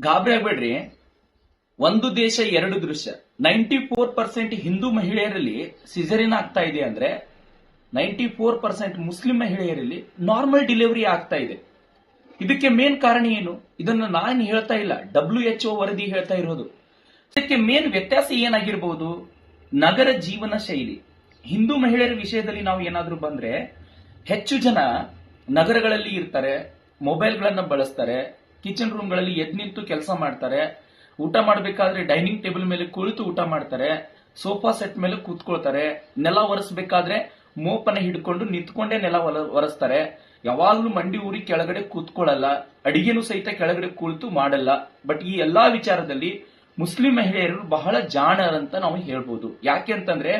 ಗಾಬರಿ ಆಗ್ಬೇಡ್ರಿ. ಒಂದು ದೇಶ, ಎರಡು ದೃಶ್ಯ. ನೈಂಟಿ ಫೋರ್ ಪರ್ಸೆಂಟ್ ಹಿಂದೂ ಮಹಿಳೆಯರಲ್ಲಿ ಸಿಜರಿನ್ ಆಗ್ತಾ ಇದೆ ಅಂದ್ರೆ ನೈಂಟಿ ಫೋರ್ ಪರ್ಸೆಂಟ್ ಮುಸ್ಲಿಂ ಮಹಿಳೆಯರಲ್ಲಿ ನಾರ್ಮಲ್ ಡೆಲಿವರಿ ಆಗ್ತಾ ಇದೆ. ಇದಕ್ಕೆ ಮೇನ್ ಕಾರಣ ಏನು? ಇದನ್ನು ನಾನು ಹೇಳ್ತಾ ಇಲ್ಲ. ಡಬ್ಲ್ಯೂ ಎಚ್ ವರದಿ ಹೇಳ್ತಾ ಇರೋದು. ಇದಕ್ಕೆ ಮೇನ್ ವ್ಯತ್ಯಾಸ ಏನಾಗಿರ್ಬೋದು? ನಗರ ಜೀವನ ಶೈಲಿ. ಹಿಂದೂ ಮಹಿಳೆಯರ ವಿಷಯದಲ್ಲಿ ನಾವು ಏನಾದರೂ ಬಂದ್ರೆ, ಹೆಚ್ಚು ಜನ ನಗರಗಳಲ್ಲಿ ಇರ್ತಾರೆ ಮೊಬೈಲ್ಗಳನ್ನ ಬಳಸ್ತಾರೆ ಕಿಚನ್ ರೂಮ್ಗಳಲ್ಲಿ ಎದ್ ನಿಂತು ಕೆಲಸ ಮಾಡ್ತಾರೆ. ಊಟ ಮಾಡಬೇಕಾದ್ರೆ ಡೈನಿಂಗ್ ಟೇಬಲ್ ಮೇಲೆ ಕುಳಿತು ಊಟ ಮಾಡ್ತಾರೆ. ಸೋಫಾ ಸೆಟ್ ಮೇಲೆ ಕೂತ್ಕೊಳ್ತಾರೆ. ನೆಲ ಒರೆಸ್ಬೇಕಾದ್ರೆ ಮೋಪನ ಹಿಡ್ಕೊಂಡು ನಿಂತ್ಕೊಂಡೇ ನೆಲ ಒರೆಸ್ತಾರೆ. ಯಾವಾಗ್ಲೂ ಮಂಡಿ ಊರಿ ಕೆಳಗಡೆ ಕೂತ್ಕೊಳ್ಳಲ್ಲ ಅಡಿಗೆನೂ ಸಹಿತ ಕೆಳಗಡೆ ಕುಳಿತು ಮಾಡಲ್ಲ. ಬಟ್ ಈ ಎಲ್ಲಾ ವಿಚಾರದಲ್ಲಿ ಮುಸ್ಲಿಂ ಮಹಿಳೆಯರು ಬಹಳ ಜಾಣರಂತ ನಾವು ಹೇಳ್ಬೋದು. ಯಾಕೆ ಅಂತಂದ್ರೆ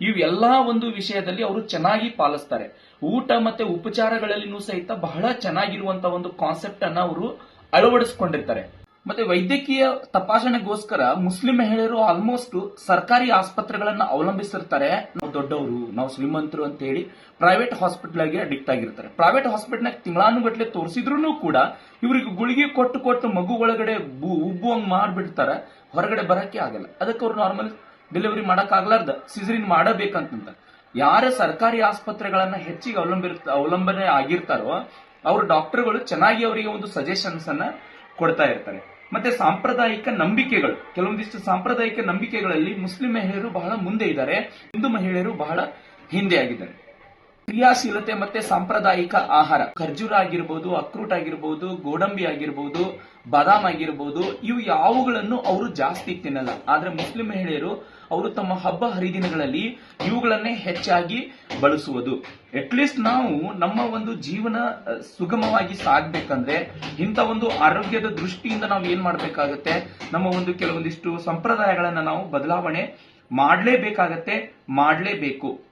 ಇವೆಲ್ಲಾ ಒಂದು ವಿಷಯದಲ್ಲಿ ಅವರು ಚೆನ್ನಾಗಿ ಪಾಲಿಸ್ತಾರೆ. ಊಟ ಮತ್ತೆ ಉಪಚಾರಗಳಲ್ಲಿನೂ ಸಹಿತ ಬಹಳ ಚೆನ್ನಾಗಿರುವಂತ ಒಂದು ಕಾನ್ಸೆಪ್ಟ್ ಅನ್ನ ಅವರು ಅಳವಡಿಸಿಕೊಂಡಿರ್ತಾರೆ. ಮತ್ತೆ ವೈದ್ಯಕೀಯ ತಪಾಸಣೆಗೋಸ್ಕರ ಮುಸ್ಲಿಂ ಮಹಿಳೆಯರು ಆಲ್ಮೋಸ್ಟ್ ಸರ್ಕಾರಿ ಆಸ್ಪತ್ರೆಗಳನ್ನ ಅವಲಂಬಿಸಿರ್ತಾರೆ. ನಾವು ದೊಡ್ಡವರು, ನಾವು ಶ್ರೀಮಂತರು ಅಂತ ಹೇಳಿ ಪ್ರೈವೇಟ್ ಹಾಸ್ಪಿಟಲ್ಗೆ ಅಡಿಕ್ಟ್ ಆಗಿರ್ತಾರೆ. ಪ್ರೈವೇಟ್ ಹಾಸ್ಪಿಟಲ್ ತಿಂಗಳಾನುಗಟ್ಲೆ ತೋರಿಸಿದ್ರು ಕೂಡ ಇವರಿಗೆ ಗುಳಿಗೆ ಕೊಟ್ಟು ಕೊಟ್ಟು ಮಗು ಒಳಗಡೆ ಉಬ್ಬು ಹಂಗ್ ಮಾಡ್ಬಿಡ್ತಾರೆ. ಹೊರಗಡೆ ಬರಕ್ಕೆ ಆಗಲ್ಲ. ಅದಕ್ಕೆ ಅವ್ರು ನಾರ್ಮಲ್ ಡೆಲಿವರಿ ಮಾಡಕ್ ಆಗ್ಲಾರ್ದ. ಸಿಸರಿನ್ ಮಾಡಬೇಕಂತ ಯಾರ ಸರ್ಕಾರಿ ಆಸ್ಪತ್ರೆಗಳನ್ನ ಹೆಚ್ಚಿಗೆ ಅವಲಂಬಿರ್ ಅವಲಂಬನೆ ಆಗಿರ್ತಾರೋ ಅವ್ರ ಡಾಕ್ಟರ್ಗಳು ಚೆನ್ನಾಗಿ ಅವರಿಗೆ ಒಂದು ಸಜೆಷನ್ಸ್ ಅನ್ನ ಕೊಡ್ತಾ ಇರ್ತಾರೆ. ಮತ್ತೆ ಸಾಂಪ್ರದಾಯಿಕ ನಂಬಿಕೆಗಳು, ಕೆಲವೊಂದಿಷ್ಟು ಸಾಂಪ್ರದಾಯಿಕ ನಂಬಿಕೆಗಳಲ್ಲಿ ಮುಸ್ಲಿಂ ಮಹಿಳೆಯರು ಬಹಳ ಮುಂದೆ ಇದ್ದಾರೆ, ಹಿಂದೂ ಮಹಿಳೆಯರು ಬಹಳ ಹಿಂದೆ ಆಗಿದ್ದಾರೆ. ಕ್ರಿಯಾಶೀಲತೆ ಮತ್ತೆ ಸಾಂಪ್ರದಾಯಿಕ ಆಹಾರ, ಖರ್ಜೂರ ಆಗಿರ್ಬೋದು ಅಕ್ರೂಟ್ ಆಗಿರ್ಬೋದು, ಗೋಡಂಬಿ ಆಗಿರ್ಬೋದು, ಬಾದಾಮ್ ಆಗಿರ್ಬೋದು, ಇವು ಯಾವುಗಳನ್ನು ಅವರು ಜಾಸ್ತಿ ತಿನ್ನಲ್ಲ. ಆದ್ರೆ ಮುಸ್ಲಿಂ ಮಹಿಳೆಯರು ಅವರು ತಮ್ಮ ಹಬ್ಬ ಹರಿದಿನಗಳಲ್ಲಿ ಇವುಗಳನ್ನೇ ಹೆಚ್ಚಾಗಿ ಬಳಸುವುದು. ಅಟ್ಲೀಸ್ಟ್ ನಾವು ನಮ್ಮ ಒಂದು ಜೀವನ ಸುಗಮವಾಗಿ ಸಾಗ್ಬೇಕಂದ್ರೆ ಇಂಥ ಒಂದು ಆರೋಗ್ಯದ ದೃಷ್ಟಿಯಿಂದ ನಾವು ಏನ್ ಮಾಡ್ಬೇಕಾಗತ್ತೆ? ನಮ್ಮ ಒಂದು ಕೆಲವೊಂದಿಷ್ಟು ಸಂಪ್ರದಾಯಗಳನ್ನ ನಾವು ಬದಲಾವಣೆ ಮಾಡಲೇಬೇಕಾಗತ್ತೆ, ಮಾಡ್ಲೇಬೇಕು.